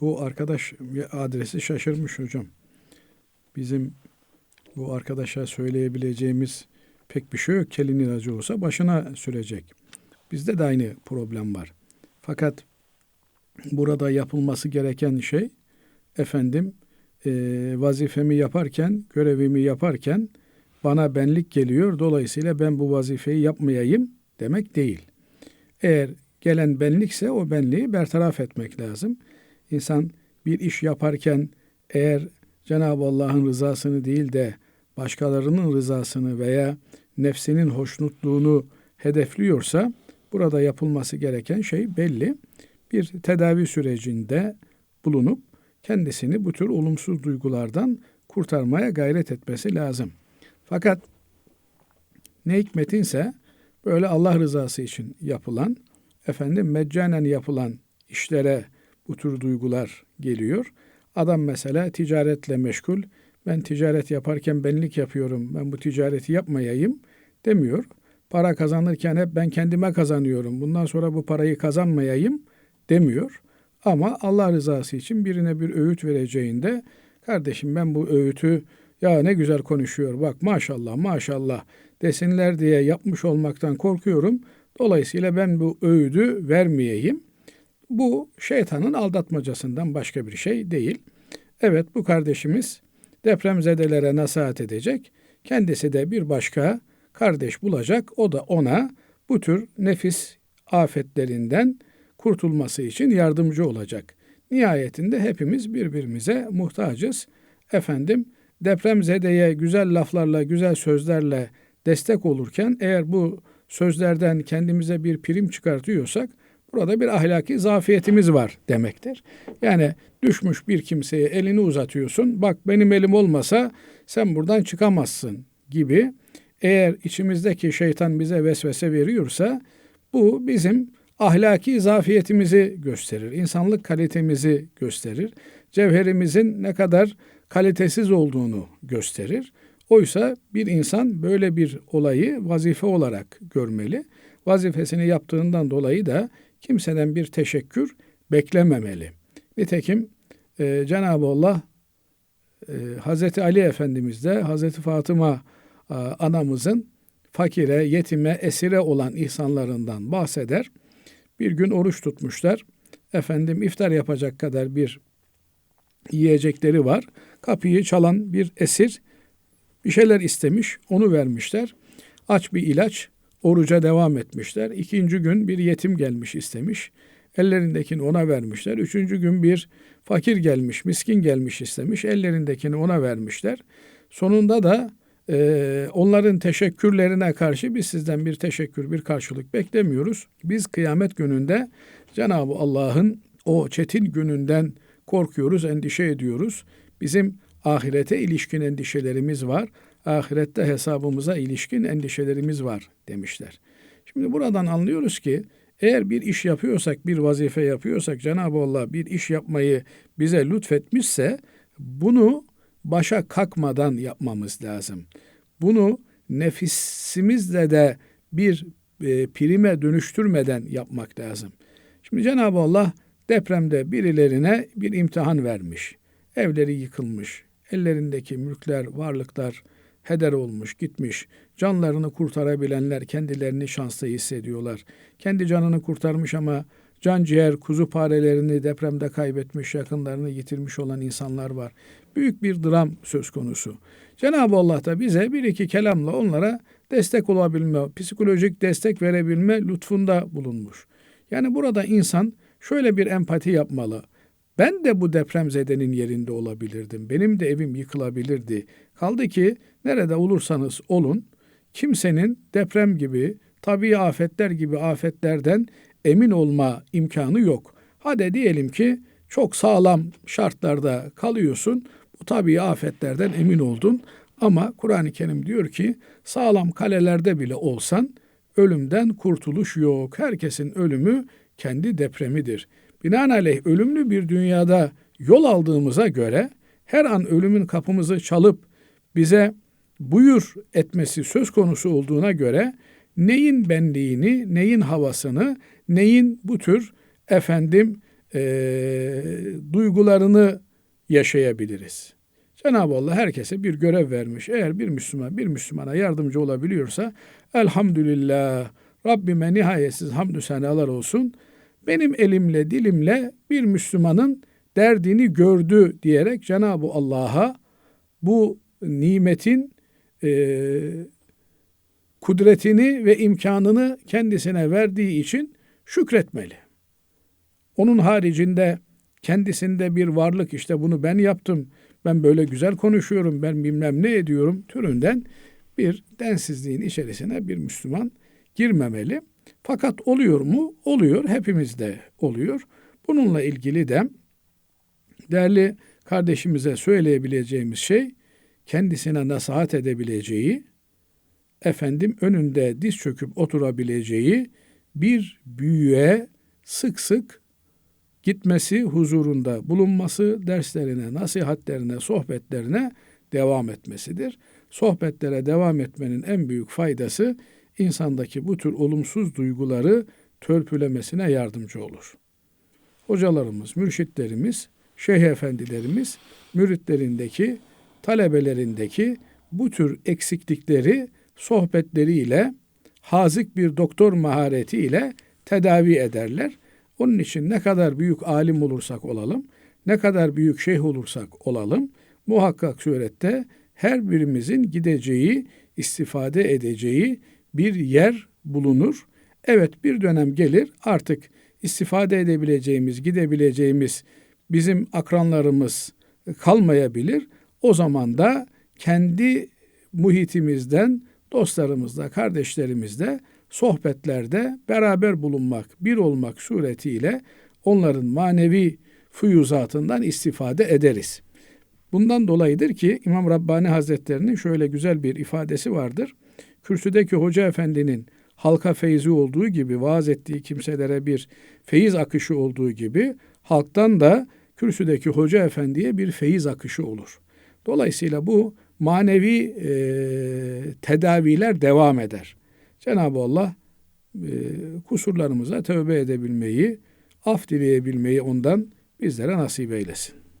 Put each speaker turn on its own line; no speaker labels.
Bu arkadaş adresi şaşırmış hocam. Bizim bu arkadaşa söyleyebileceğimiz pek bir şey yok. Kelin ilacı olsa başına sürecek. Bizde de aynı problem var. Fakat burada yapılması gereken şey efendim e, vazifemi yaparken, görevimi yaparken bana benlik geliyor. Dolayısıyla ben bu vazifeyi yapmayayım demek değil. Eğer gelen benlikse o benliği bertaraf etmek lazım. İnsan bir iş yaparken eğer Cenab-ı Allah'ın rızasını değil de başkalarının rızasını veya nefsinin hoşnutluğunu hedefliyorsa burada yapılması gereken şey belli. Bir tedavi sürecinde bulunup kendisini bu tür olumsuz duygulardan kurtarmaya gayret etmesi lazım. Fakat ne hikmetinse böyle Allah rızası için yapılan, efendim meccanen yapılan işlere bu tür duygular geliyor. Adam mesela ticaretle meşgul. Ben ticaret yaparken benlik yapıyorum. Ben bu ticareti yapmayayım demiyor. Para kazanırken hep ben kendime kazanıyorum. Bundan sonra bu parayı kazanmayayım demiyor. Ama Allah rızası için birine bir öğüt vereceğinde kardeşim ben bu öğütü ya ne güzel konuşuyor bak maşallah maşallah desinler diye yapmış olmaktan korkuyorum. Dolayısıyla ben bu öğüdü vermeyeyim. Bu şeytanın aldatmacasından başka bir şey değil. Evet bu kardeşimiz depremzedelere nasihat edecek. Kendisi de bir başka kardeş bulacak. O da ona bu tür nefis afetlerinden kurtulması için yardımcı olacak. Nihayetinde hepimiz birbirimize muhtacız. Efendim depremzedeye güzel laflarla, güzel sözlerle destek olurken eğer bu sözlerden kendimize bir prim çıkartıyorsak burada bir ahlaki zafiyetimiz var demektir. Yani düşmüş bir kimseye elini uzatıyorsun. Bak benim elim olmasa sen buradan çıkamazsın gibi. Eğer içimizdeki şeytan bize vesvese veriyorsa bu bizim ahlaki zafiyetimizi gösterir. insanlık kalitemizi gösterir. Cevherimizin ne kadar kalitesiz olduğunu gösterir. Oysa bir insan böyle bir olayı vazife olarak görmeli. Vazifesini yaptığından dolayı da kimseden bir teşekkür beklememeli. Nitekim e, Cenab-ı Allah e, Hazreti Ali Efendimiz de Hazreti Fatıma e, anamızın fakire, yetime, esire olan ihsanlarından bahseder. Bir gün oruç tutmuşlar. Efendim iftar yapacak kadar bir yiyecekleri var. Kapıyı çalan bir esir bir şeyler istemiş, onu vermişler. Aç bir ilaç, oruca devam etmişler. İkinci gün bir yetim gelmiş istemiş. Ellerindekini ona vermişler. Üçüncü gün bir fakir gelmiş, miskin gelmiş istemiş. Ellerindekini ona vermişler. Sonunda da e, onların teşekkürlerine karşı biz sizden bir teşekkür, bir karşılık beklemiyoruz. Biz kıyamet gününde Cenab-ı Allah'ın o çetin gününden korkuyoruz, endişe ediyoruz. Bizim ahirete ilişkin endişelerimiz var. Ahirette hesabımıza ilişkin endişelerimiz var demişler. Şimdi buradan anlıyoruz ki eğer bir iş yapıyorsak, bir vazife yapıyorsak Cenab-ı Allah bir iş yapmayı bize lütfetmişse bunu başa kalkmadan yapmamız lazım. Bunu nefisimizle de bir e, prime dönüştürmeden yapmak lazım. Şimdi Cenab-ı Allah depremde birilerine bir imtihan vermiş. Evleri yıkılmış, ellerindeki mülkler, varlıklar heder olmuş, gitmiş. Canlarını kurtarabilenler kendilerini şanslı hissediyorlar. Kendi canını kurtarmış ama can ciğer, kuzu parelerini depremde kaybetmiş, yakınlarını yitirmiş olan insanlar var. Büyük bir dram söz konusu. Cenab-ı Allah da bize bir iki kelamla onlara destek olabilme, psikolojik destek verebilme lütfunda bulunmuş. Yani burada insan şöyle bir empati yapmalı. Ben de bu depremzedenin yerinde olabilirdim. Benim de evim yıkılabilirdi. Kaldı ki nerede olursanız olun kimsenin deprem gibi, tabii afetler gibi afetlerden emin olma imkanı yok. Hadi diyelim ki çok sağlam şartlarda kalıyorsun. Bu tabii afetlerden emin oldun. Ama Kur'an-ı Kerim diyor ki sağlam kalelerde bile olsan ölümden kurtuluş yok. Herkesin ölümü kendi depremidir. Binaenaleyh ölümlü bir dünyada yol aldığımıza göre her an ölümün kapımızı çalıp bize buyur etmesi söz konusu olduğuna göre neyin benliğini, neyin havasını, neyin bu tür efendim duygularını yaşayabiliriz. Cenab-ı Allah herkese bir görev vermiş. Eğer bir Müslüman bir Müslümana yardımcı olabiliyorsa elhamdülillah Rabbime nihayetsiz hamdü senalar olsun. Benim elimle dilimle bir Müslümanın derdini gördü diyerek Cenab-ı Allah'a bu nimetin e, kudretini ve imkanını kendisine verdiği için şükretmeli. Onun haricinde kendisinde bir varlık işte bunu ben yaptım, ben böyle güzel konuşuyorum, ben bilmem ne ediyorum türünden bir densizliğin içerisine bir Müslüman girmemeli. Fakat oluyor mu? Oluyor. Hepimizde oluyor. Bununla ilgili de değerli kardeşimize söyleyebileceğimiz şey kendisine nasihat edebileceği, efendim önünde diz çöküp oturabileceği bir büyüğe sık sık gitmesi, huzurunda bulunması, derslerine, nasihatlerine, sohbetlerine devam etmesidir. Sohbetlere devam etmenin en büyük faydası insandaki bu tür olumsuz duyguları törpülemesine yardımcı olur. Hocalarımız, mürşitlerimiz, şeyh efendilerimiz müritlerindeki, talebelerindeki bu tür eksiklikleri sohbetleriyle, hazik bir doktor maharetiyle tedavi ederler. Onun için ne kadar büyük alim olursak olalım, ne kadar büyük şeyh olursak olalım, muhakkak surette her birimizin gideceği, istifade edeceği bir yer bulunur. Evet bir dönem gelir artık istifade edebileceğimiz, gidebileceğimiz bizim akranlarımız kalmayabilir. O zaman da kendi muhitimizden, dostlarımızla, kardeşlerimizle sohbetlerde beraber bulunmak, bir olmak suretiyle onların manevi füyuzatından istifade ederiz. Bundan dolayıdır ki İmam Rabbani Hazretlerinin şöyle güzel bir ifadesi vardır. Kürsüdeki hoca efendinin halka feyzi olduğu gibi vaaz ettiği kimselere bir feyiz akışı olduğu gibi halktan da kürsüdeki hoca efendiye bir feyiz akışı olur. Dolayısıyla bu manevi e, tedaviler devam eder. Cenab-ı Allah e, kusurlarımıza tövbe edebilmeyi, af dileyebilmeyi ondan bizlere nasip eylesin.